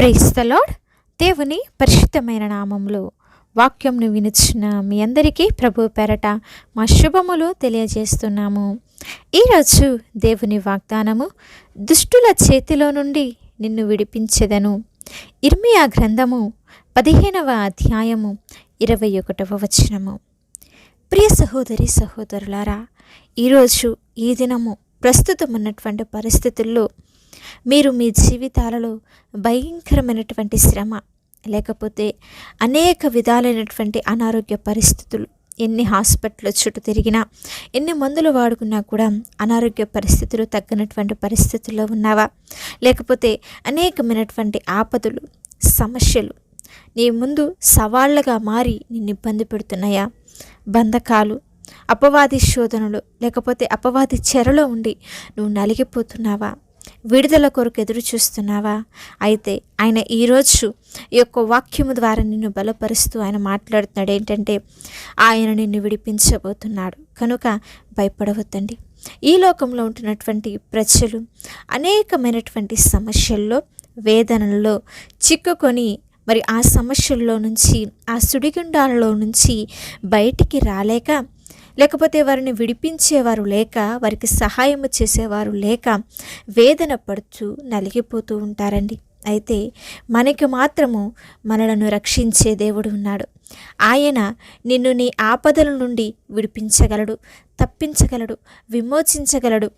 Praise the Lord దేవుని పరిశుద్ధమైన నామంలో వాక్యంను వినుచున్న మీ అందరికీ ప్రభు పెరట మా శుభములు తెలియజేస్తున్నాము. ఈరోజు దేవుని వాగ్దానము దుష్టుల చేతిలో నుండి నిన్ను విడిపించెదను. ఇర్మియా గ్రంథము పదిహేనవ అధ్యాయము ఇరవై ఒకటవ వచనము. ప్రియ సహోదరి సహోదరులారా ఈరోజు ఈ దినము ప్రస్తుతం ఉన్నటువంటి పరిస్థితుల్లో మీరు మీ జీవితాలలో భయంకరమైనటువంటి శ్రమ లేకపోతే అనేక విధాలైనటువంటి అనారోగ్య పరిస్థితులు ఎన్ని హాస్పిటల్ చుట్టూ తిరిగినా ఎన్ని మందులు వాడుకున్నా కూడా అనారోగ్య పరిస్థితులు తగ్గినటువంటి పరిస్థితుల్లో ఉన్నావా? లేకపోతే అనేకమైనటువంటి ఆపదలు సమస్యలు నీ ముందు సవాళ్ళగా మారి నిన్ను ఇబ్బంది పెడుతున్నాయా? బంధకాలు అపవాది శోధనలు లేకపోతే అపవాది చెరలో ఉండి నువ్వు నలిగిపోతున్నావా? విడుదల కొరకు ఎదురు చూస్తున్నావా? అయితే ఆయన ఈరోజు ఈ యొక్క వాక్యము ద్వారా నిన్ను బలపరుస్తూ ఆయన మాట్లాడుతున్నాడు. ఏంటంటే ఆయన నిన్ను విడిపించబోతున్నాడు. కనుక భయపడవద్దండి. ఈ లోకంలో ఉంటున్నటువంటి ప్రజలు అనేకమైనటువంటి సమస్యల్లో వేదనల్లో చిక్కుకొని మరి ఆ సమస్యల్లో నుంచి ఆ సుడిగుండాలలో నుంచి బయటికి రాలేక లేకపోతే వారిని విడిపించేవారు లేక వారికి సహాయం చేసేవారు లేక వేదన పడుచు నలిగిపోతూ ఉంటారండి. అయితే మనకి మాత్రము మనలను రక్షించే దేవుడు ఉన్నాడు. ఆయన నిన్ను నీ ఆపదల నుండి విడిపించగలడు తప్పించగలడు విమోచించగలడు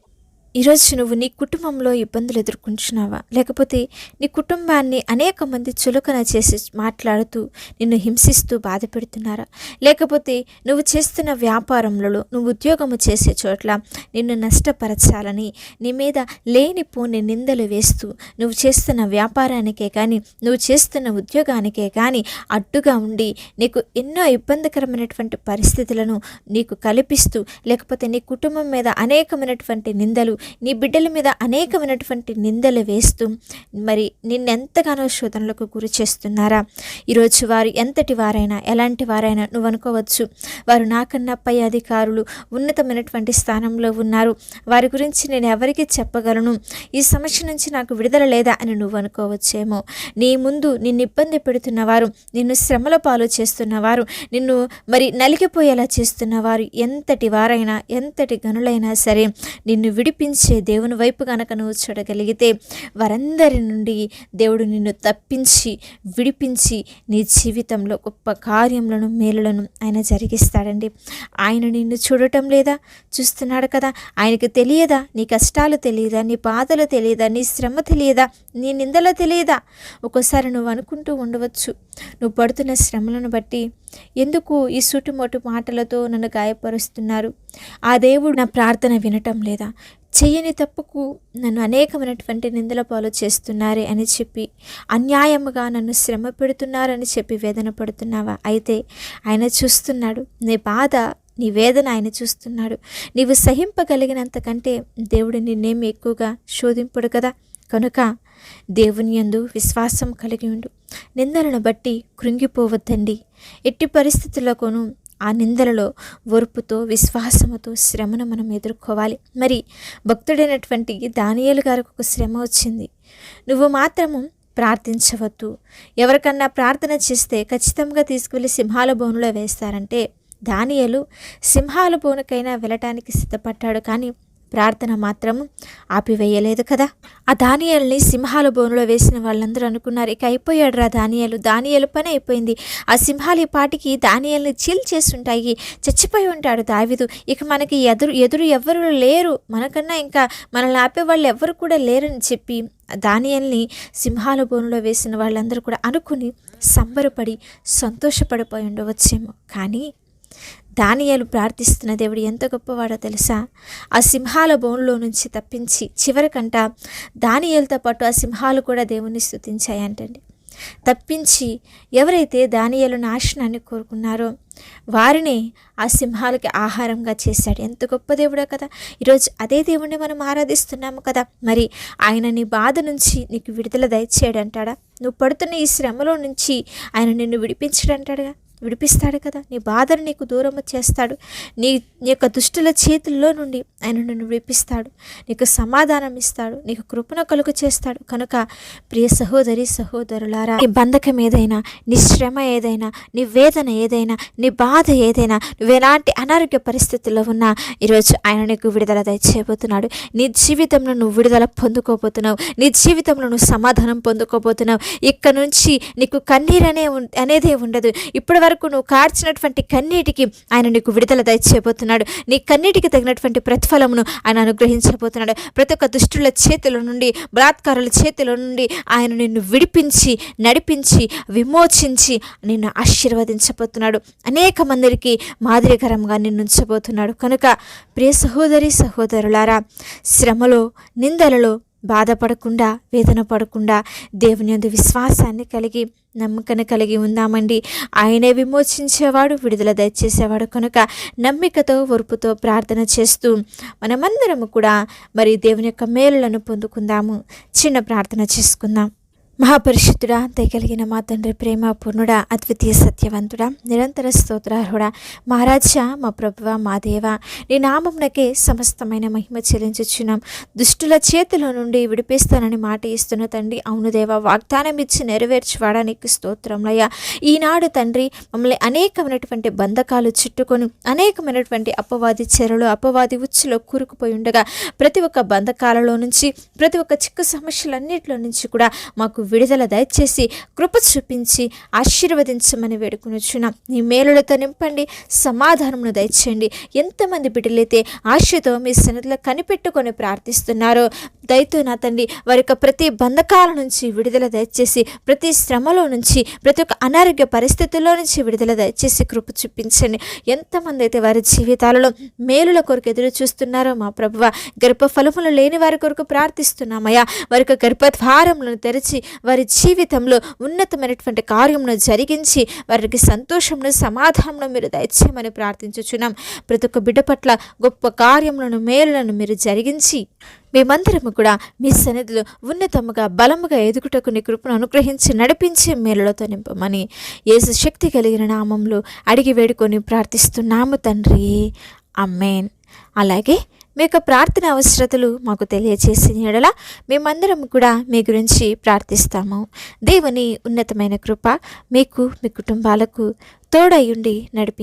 ఈరోజు నువ్వు నీ కుటుంబంలో ఇబ్బందులు ఎదుర్కొంటున్నావా? లేకపోతే నీ కుటుంబాన్ని అనేక మంది చులకన చేసి మాట్లాడుతూ నిన్ను హింసిస్తూ బాధ పెడుతున్నారా లేకపోతే నువ్వు చేస్తున్న వ్యాపారంలో నువ్వు ఉద్యోగము చేసే చోట్ల నిన్ను నష్టపరచాలని నీ మీద లేనిపోని నిందలు వేస్తూ నువ్వు చేస్తున్న వ్యాపారానికే కానీ నువ్వు చేస్తున్న ఉద్యోగానికే కానీ అడ్డుగా ఉండి నీకు ఎన్నో ఇబ్బందికరమైనటువంటి పరిస్థితులను నీకు కల్పిస్తూ లేకపోతే నీ కుటుంబం మీద అనేకమైనటువంటి నిందలు నీ బిడ్డల మీద అనేకమైనటువంటి నిందలు వేస్తూ మరి నిన్నెంతగానో శోధనలకు గురి చేస్తున్నారా? ఈరోజు వారు ఎంతటి వారైనా ఎలాంటి వారైనా నువ్వు అనుకోవచ్చు. వారు నాకన్నా పై అధికారులు ఉన్నతమైనటువంటి స్థానంలో ఉన్నారు. వారి గురించి నేను ఎవరికి చెప్పగలను. ఈ సమస్య నుంచి నాకు విడుదల లేదా అని నువ్వు అనుకోవచ్చేమో. నీ ముందు నిన్ను ఇబ్బంది పెడుతున్నవారు నిన్ను శ్రమల పాలు చేస్తున్నవారు నిన్ను మరి నలిగిపోయేలా చేస్తున్నవారు ఎంతటి వారైనా ఎంతటి గనులైనా సరే నిన్ను విడిపించే దేవుని వైపు కనుక నువ్వు చూడగలిగితే వారందరి నుండి దేవుడు నిన్ను తప్పించి విడిపించి నీ జీవితంలో గొప్ప కార్యములను మేలులను ఆయన జరిగిస్తాడండి. ఆయన నిన్ను చూడటం లేదా? చూస్తున్నాడు కదా. ఆయనకి తెలియదా? నీ కష్టాలు తెలియదా? నీ బాధలు తెలియదా? నీ శ్రమ తెలియదా? నీ నిందలు తెలియదా? ఒక్కోసారి నువ్వు అనుకుంటూ ఉండవచ్చు. నువ్వు పడుతున్న శ్రమలను బట్టి ఎందుకు ఈ సుటుమటు మాటలతో నన్ను గాయపరుస్తున్నారు? ఆ దేవుడు నా ప్రార్థన వినటం లేదా? చెయ్యని తప్పుకు నన్ను అనేకమైనటువంటి నిందల పాలు చేస్తున్నారే అని చెప్పి అన్యాయముగా నన్ను శ్రమ పెడుతున్నారని చెప్పి వేదన పడుతున్నావా? అయితే ఆయన చూస్తున్నాడు. నీ బాధ నీ వేదన ఆయన చూస్తున్నాడు. నీవు సహింపగలిగినంతకంటే దేవుడు నిన్నేమి ఎక్కువగా శోధింపుడు కదా? కనుక దేవుని యందు విశ్వాసం కలిగి ఉండు. నిందలను బట్టి కృంగిపోవద్దండి. ఎట్టి పరిస్థితులకును ఆ నిందలలో ఓర్పుతో విశ్వాసముతో శ్రమను మనం ఎదుర్కోవాలి. మరి భక్తుడైనటువంటి దానియేలు గారికి ఒక శ్రమ వచ్చింది. నువ్వు మాత్రము ప్రార్థించవద్దు. ఎవరికన్నా ప్రార్థన చేస్తే ఖచ్చితంగా తీసుకువెళ్ళి సింహాల బోనులో వేస్తారంటే దానియలు సింహాల బోనుకైనా వెళ్ళటానికి సిద్ధపడ్డాడు. కానీ ప్రార్థన మాత్రం ఆపివేయలేదు కదా? ఆ దానియల్ని సింహాల బోనులో వేసిన వాళ్ళందరూ అనుకున్నారు ఇక అయిపోయాడు రా దానియలు దానియలు పని అయిపోయింది. ఆ సింహాలు ఈ పాటికి దానియల్ని చీల్ చేస్తుంటాయి. చచ్చిపోయి ఉంటాడు దావిదు. ఇక మనకి ఎదురు ఎదురు ఎవరు లేరు. మనకన్నా ఇంకా మనల్ని ఆపే వాళ్ళు ఎవరు కూడా లేరని చెప్పి దానియల్ని సింహాల బోనులో వేసిన వాళ్ళందరూ కూడా అనుకుని సంబరపడి సంతోషపడిపోయి ఉండవచ్చేమో. కానీ దానియాలు ప్రార్థిస్తున్న దేవుడు ఎంత గొప్పవాడో తెలుసా? ఆ సింహాల బోన్లో నుంచి తప్పించి చివరికంట దానియాలతో పాటు ఆ సింహాలు కూడా దేవుణ్ణి స్థుతించాయంటండి తప్పించి ఎవరైతే దానియాలు నాశనాన్ని కోరుకున్నారో వారిని ఆ సింహాలకి ఆహారంగా చేశాడు. ఎంత గొప్ప దేవుడో కదా! ఈరోజు అదే దేవుణ్ణి మనం ఆరాధిస్తున్నాము కదా! మరి ఆయన నీ బాధ నుంచి నీకు విడుదల దయచేయడంటాడా? నువ్వు పడుతున్న ఈ శ్రమలో నుంచి ఆయన నిన్ను విడిపించడంటాడుగా? విడిపిస్తాడు కదా. నీ బాధను నీకు దూరం చేస్తాడు. నీ నీ యొక్క దుష్టుల చేతుల్లో నుండి ఆయన నిన్ను విడిపిస్తాడు. నీకు సమాధానం ఇస్తాడు. నీకు కృపణ కలుగు చేస్తాడు. కనుక ప్రియ సహోదరి సహోదరులారా నీ బంధకం ఏదైనా నీ శ్రమ ఏదైనా నీ వేదన ఏదైనా నీ బాధ ఏదైనా నువ్వు ఎలాంటి అనారోగ్య పరిస్థితుల్లో ఉన్నా ఈరోజు ఆయన నీకు విడుదల దయచేయబోతున్నాడు. నీ జీవితంలో నువ్వు విడుదల పొందుకోబోతున్నావు. నీ జీవితంలో నువ్వు సమాధానం పొందుకోబోతున్నావు. ఇక్కడ నుంచి నీకు కన్నీరనే ఉం- అనేదే ఉండదు. ఇప్పటి వరకు నువ్వు కార్చినటువంటి కన్నీటికి ఆయన నీకు విడుదల దయచేయబోతున్నాడు. నీ కన్నీటికి తగినటువంటి ప్రతిఫలమును ఆయన అనుగ్రహించబోతున్నాడు. ప్రతి ఒక్క దుష్టుల చేతుల నుండి బలాత్కారుల చేతుల నుండి ఆయన నిన్ను విడిపించి నడిపించి విమోచించి నిన్ను ఆశీర్వదించబోతున్నాడు. అనేక మందికి మాదిరికరంగా నిన్నుంచబోతున్నాడు. కనుక ప్రియ సహోదరి సహోదరులారా శ్రమలో నిందలలో బాధపడకుండా వేదన పడకుండా దేవుని యందు విశ్వాసాన్ని కలిగి నమ్మకను కలిగి ఉందామండి. ఆయనే విమోచించేవాడు విడుదల దయచేసేవాడు కనుక నమ్మికతో ఓర్పుతో ప్రార్థన చేస్తూ మనమందరము కూడా మరి దేవుని యొక్క మేలులను పొందుకుందాము. చిన్న ప్రార్థన చేసుకుందాం. మహాపరిశుద్ధుడా దయగలిగిన మా తండ్రి ప్రేమ పూర్ణుడా అద్వితీయ సత్యవంతుడా నిరంతర స్తోత్రార్హుడా మహారాజా మా ప్రభువ మా దేవ నీ నామంనకే సమస్తమైన మహిమ చెల్లించుచున్నాం. దుష్టుల చేతిలో నుండి విడిపిస్తానని మాట ఇస్తున్న తండ్రి అవును దేవ వాగ్దానం ఇచ్చి నెరవేర్చువాడా నీకు స్తోత్రంలయ్యా ఈనాడు తండ్రి మమ్మల్ని అనేకమైనటువంటి బంధకాలు చుట్టుకొని అనేకమైనటువంటి అపవాది చెరలు అపవాది ఉచ్చులో కూరుకుపోయి ఉండగా ప్రతి ఒక్క బంధకాలలో నుంచి ప్రతి ఒక్క చిక్కు సమస్యలన్నింటిలో నుంచి కూడా మాకు విడుదల దయచేసి కృప చూపించి ఆశీర్వదించమని వేడుకొనుచున్నాం నీ మేలులతో నింపండి సమాధానమును దయచేయండి. ఎంతమంది బిడ్డలైతే ఆశతో మీ సన్నిధిలో కనిపెట్టుకొని ప్రార్థిస్తున్నారో దయతో నా తండ్రి వారి యొక్క ప్రతి బంధకాల నుంచి విడుదల దయచేసి ప్రతి శ్రమలో నుంచి ప్రతి ఒక్క అనారోగ్య పరిస్థితుల్లో నుంచి విడుదల దయచేసి కృప చూపించండి. ఎంతమంది అయితే వారి జీవితాలలో మేలుల కొరకు ఎదురు చూస్తున్నారో మా ప్రభువ గర్భఫలములు లేని వారి కొరకు ప్రార్థిస్తున్నామయ్యా. వారి యొక్క గర్భద్వారములను తెరిచి వారి జీవితంలో ఉన్నతమైనటువంటి కార్యమును జరిగించి వారికి సంతోషమును సమాధానమును మీరు దయచేయమని ప్రార్థించుచున్నాం. ప్రతి ఒక్క బిడ్డ పట్ల గొప్ప కార్యములను మేలులను మీరు జరిగించి మేమందరము కూడా మీ సన్నిధిలో ఉన్నతముగా బలముగా ఎదుగుటకు నీ కృపను అనుగ్రహించి నడిపించి మేలులతో నింపమని యేసు శక్తి కలిగిన నామంలో అడిగి వేడుకొని ప్రార్థిస్తున్నాము తండ్రి. అమ్మేన్ అలాగే మీ యొక్క ప్రార్థన అవసరతలు మాకు తెలియచేసిన ఎడల మేమందరం కూడా మీ గురించి ప్రార్థిస్తాము. దేవుని ఉన్నతమైన కృప మీకు మీ కుటుంబాలకు తోడయుండి నడిపించి